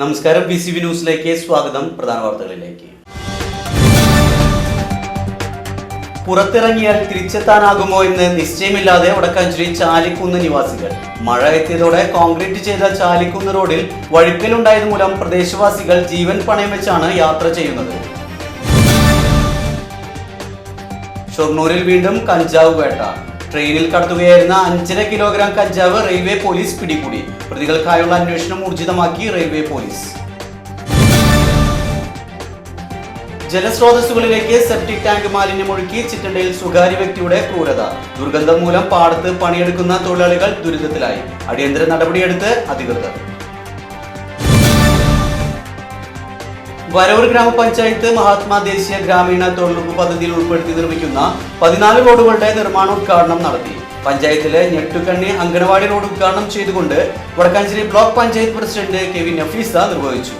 നമസ്കാരം. B C B ന്യൂസിലേക്ക് സ്വാഗതം. പ്രധാന വാർത്തകളിലേക്ക്. പുറത്തിറങ്ങിയാൽ തിരിച്ചെത്താനാകുമോ എന്ന് നിശ്ചയമില്ലാതെ വടക്കാഞ്ചേരി ചാലിക്കുന്ന് നിവാസികൾ. മഴ എത്തിയതോടെ കോൺക്രീറ്റ് ചെയ്ത ചാലിക്കുന്ന് റോഡിൽ വഴുക്കലുണ്ടായത് മൂലം പ്രദേശവാസികൾ ജീവൻ പണയം വെച്ചാണ് യാത്ര ചെയ്യുന്നത്. ഷൊർണൂരിൽ വീണ്ടും കഞ്ചാവ് വേട്ട. ട്രെയിനിൽ കടത്തുകയായിരുന്ന അഞ്ചര കിലോഗ്രാം കഞ്ചാവ് റെയിൽവേ പോലീസ് പിടികൂടി. പ്രതികൾക്കായുള്ള അന്വേഷണം ഊർജിതമാക്കി റെയിൽവേ പോലീസ്. ജലസ്രോതസ്സുകളിലേക്ക് സെപ്റ്റിക് ടാങ്ക് മാലിന്യമൊഴുക്കി ചിറ്റണ്ടയിൽ സ്വകാര്യ വ്യക്തിയുടെ ക്രൂരത. ദുർഗന്ധം മൂലം പാടത്ത് പണിയെടുക്കുന്ന തൊഴിലാളികൾ ദുരിതത്തിലായി. അടിയന്തര നടപടിയെടുത്ത് അധികൃതർ. വരവൂർ ഗ്രാമപഞ്ചായത്ത് മഹാത്മാ ദേശീയ ഗ്രാമീണ തൊഴിലുറപ്പ് പദ്ധതിയിൽ ഉൾപ്പെടുത്തി നിർമ്മിക്കുന്ന പതിനാല് റോഡുകളുടെ നിർമ്മാണോദ്ഘാടനം നടത്തി. പഞ്ചായത്തിലെ ഞെട്ടുകണ്ണി അംഗനവാടി റോഡ് ഉദ്ഘാടനം ചെയ്തുകൊണ്ട് Vadakkanchery block panchayat president K V Nafeesa നിർവഹിച്ചു.